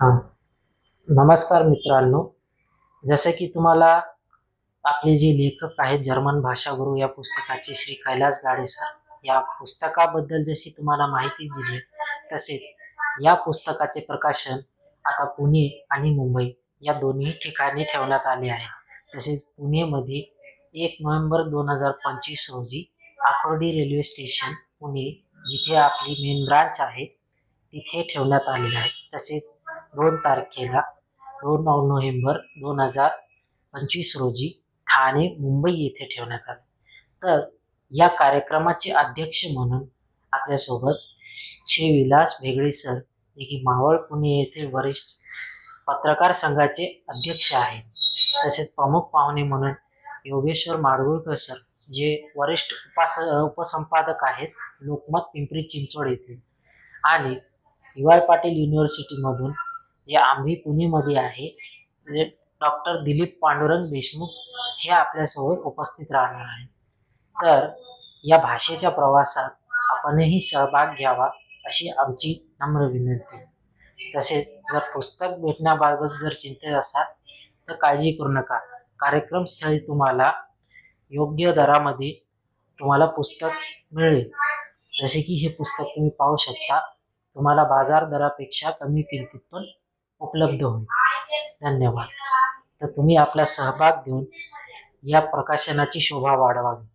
हां. नमस्कार मित्रांनो. जसं की तुम्हाला आपले जे लेखक आहेत जर्मन भाषागुरू या पुस्तकाचे श्री कैलास गाडे सर या पुस्तकाबद्दल जशी तुम्हाला माहिती दिली तसेच या पुस्तकाचे प्रकाशन आता पुणे आणि मुंबई या दोन्ही ठिकाणी ठेवण्यात आले आहे. तसेच पुणेमध्ये एक नोव्हेंबर दोन हजार पंचवीस रोजी आकुर्डी रेल्वे स्टेशन पुणे जिथे आपली मेन ब्रांच आहे तिथे ठेवण्यात आलेलं आहे. तसेच दोन तारखेला दोन नोव्हेंबर दोन हजार पंचवीस रोजी ठाणे मुंबई येथे ठेवण्यात आले. तर या कार्यक्रमाचे अध्यक्ष म्हणून आपल्यासोबत श्री विलास भेगडे सर जे की मावळ पुणे येथील वरिष्ठ पत्रकार संघाचे अध्यक्ष आहेत. तसेच प्रमुख पाहुणे म्हणून योगेश्वर माडगुळकर सर जे वरिष्ठ उपास उपसंपादक आहेत लोकमत पिंपरी चिंचवड येथे. आणि यू आय पाटील युनिव्हर्सिटीमधून जे आम्ही पुणेमध्ये आहे जे डॉक्टर दिलीप पांडुरंग देशमुख हे आपल्यासोबत उपस्थित राहणार आहे तर या भाषेच्या प्रवासात आपणही सहभाग घ्यावा अशी आमची नम्र विनंती. तसेच जर पुस्तक भेटण्याबाबत जर चिंतेत असाल तर काळजी करू नका. कार्यक्रमस्थळी तुम्हाला योग्य दरामध्ये तुम्हाला पुस्तक मिळेल. जसे की हे पुस्तक तुम्ही पाहू शकता. तुम्हाला बाजार दरापेक्षा कमी किमतीत पण उपलब्ध होईल. धन्यवाद. तर तुम्ही आपला सहभाग देऊन या प्रकाशनाची शोभा वाढवावी.